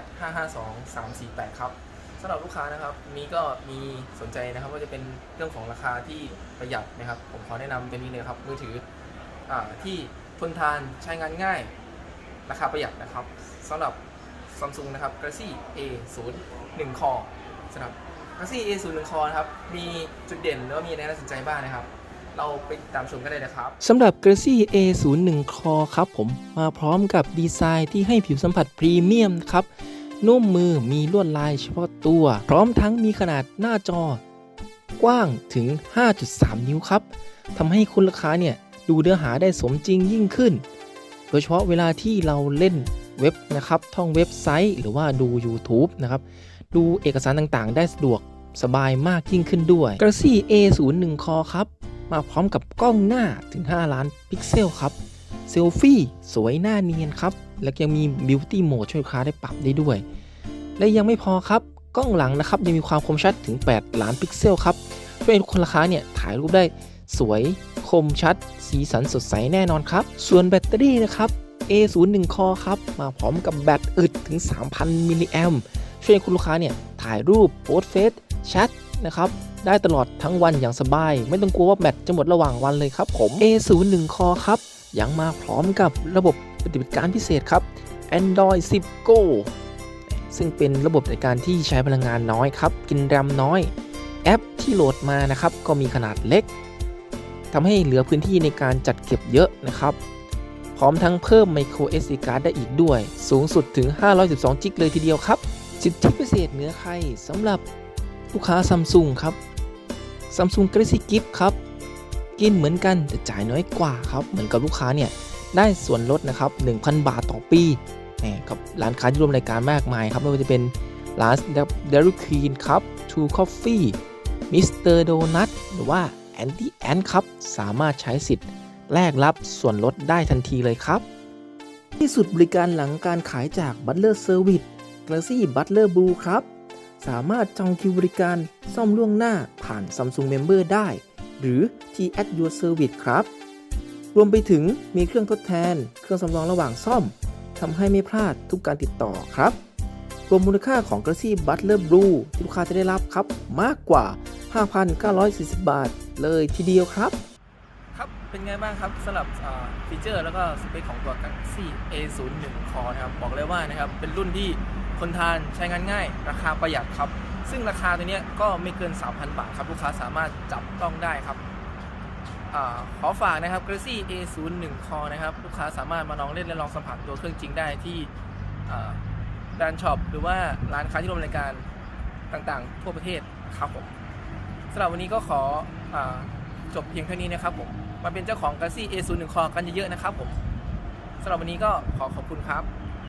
552 348 ครับสำหรับลูกค้านะครับนี้ก็มีสนใจนะครับว่าจะเป็นเรื่องของราคาที่ประหยัดนะครับ ผมขอแนะนำเป็นนี้เลยครับมือถืออาที่ทนทานใช้งานง่าย ราคาประหยัดนะครับสำหรับ Samsung นะครับ Galaxy A 0 1 คอสำหรับ Galaxy A 0 1 คอนะครับมีจุดเด่นหรือว่ามีอะไรน่าสนใจบ้างนะครับ เราไปตามชมกันเลยนะครับสำหรับ Galaxy A01 Core ครับผมมาพร้อมกับดีไซน์ที่ให้ผิวสัมผัสพรีเมียมครับนุ่มมือมีลวดลายเฉพาะตัว พร้อมทั้งมีขนาดหน้าจอกว้างถึง 5.3 นิ้วครับทำให้คุณลูกค้าเนี่ยดูเนื้อหาได้สมจริงยิ่งขึ้น โดยเฉพาะเวลาที่เราเล่นเว็บนะครับ ท่องเว็บไซต์หรือว่าดู YouTube นะครับ ดูเอกสารต่างๆ ได้สะดวกสบายมากยิ่งขึ้นด้วย Galaxy A01 Core ครับ มาพร้อมกับกล้องหน้าถึง 5 ล้านพิกเซลครับ เซลฟี่สวยหน้าเนียนครับ และยังมี Beauty Mode ช่วยลูกค้าได้ปรับได้ด้วย และยังไม่พอครับ กล้องหลังนะครับยังมีความคมชัดถึง 8 ล้านพิกเซลครับช่วยให้คนราคาเนี่ยถ่ายรูปได้สวยคมชัด สีสันสดใสแน่นอนครับ ส่วนแบตเตอรี่นะครับ A01 Core ครับ มาพร้อมกับแบตอึดถึง 3,000 มิลลิแอมช่วยให้คุณลูกค้าเนี่ยถ่ายรูปโพสเฟซ แชทนะครับได้ตลอดทั้งวันอย่างสบาย ไม่ต้องกลัวว่าแบตจะหมดระหว่างวันเลยครับผม A01 Core ครับ ยังมาพร้อมกับระบบปฏิบัติการพิเศษครับ Android 10 Go ซึ่งเป็นระบบในการที่ใช้พลังงานน้อยครับ กินแรมน้อย แอปที่โหลดมานะครับ ก็มีขนาดเล็กทำให้เหลือพื้นที่ในการจัดเก็บเยอะนะครับ พร้อมทั้งเพิ่ม micro SD card ได้อีกด้วย สูงสุดถึง 512 จิกเลยทีเดียวครับ สิทธิพิเศษเหนือใครสำหรับ ลูกค้า Samsung ครับ Samsung Galaxy Gift ครับ กินเหมือนกันแต่จ่ายน้อยกว่าครับ เหมือนกับลูกค้าเนี่ย ได้ส่วนลดนะครับ 1,000 บาทต่อปีแหมกับร้านค้าที่ร่วมรายการมากมายครับ ไม่ว่าจะเป็นร้าน Dairy Queen ครับ True Coffee Mr. Donut หรือว่า Anti Ant ครับ สามารถใช้สิทธิ์แลกรับส่วนลดได้ทันทีเลยครับ ที่สุดบริการหลังการขายจาก Butler Service Galaxy Butler Blue ครับ สามารถจองคิวบริการซ่อมล่วงหน้าผ่าน Samsung Member ได้ หรือที่ at your service ครับ รวมไปถึงมีเครื่องทดแทน เครื่องสำรองระหว่างซ่อมทำให้ไม่พลาดทุกการติดต่อครับรวมมูลค่าของ Galaxy Butler Blue ที่ลูกค้าจะได้รับครับ มากกว่า 5,940 บาท เลยทีเดียวครับ ครับ เป็นไงบ้างครับสำหรับฟีเจอร์แล้วก็สเปคของตัว Galaxy A01 Core นะครับ บอกเลยว่านะครับ เป็นรุ่นที่ คนทานใช้งานง่าย ราคาประหยัดครับ ซึ่งราคาตัวนี้ก็ไม่เกิน 3,000 บาทครับ ลูกค้าสามารถจับต้องได้ครับอขอฝากนะครับ Galaxy A01 Core นะครับ ลูกค้าสามารถมาลองเล่นและลองสัมผัสตัวเครื่องจริงได้ที่แบรนด์ช็อปหรือว่าร้านค้าที่ร่วมรายการต่างๆ ทั่วประเทศครับผมสำหรับวันนี้ก็ขออจบเพียงเท่านี้นะครับผมมาเป็นเจ้าของ Galaxy A01 Core กันเยอะๆนะครับผมสำหรับวันนี้ก็ขอขอบคุณครับ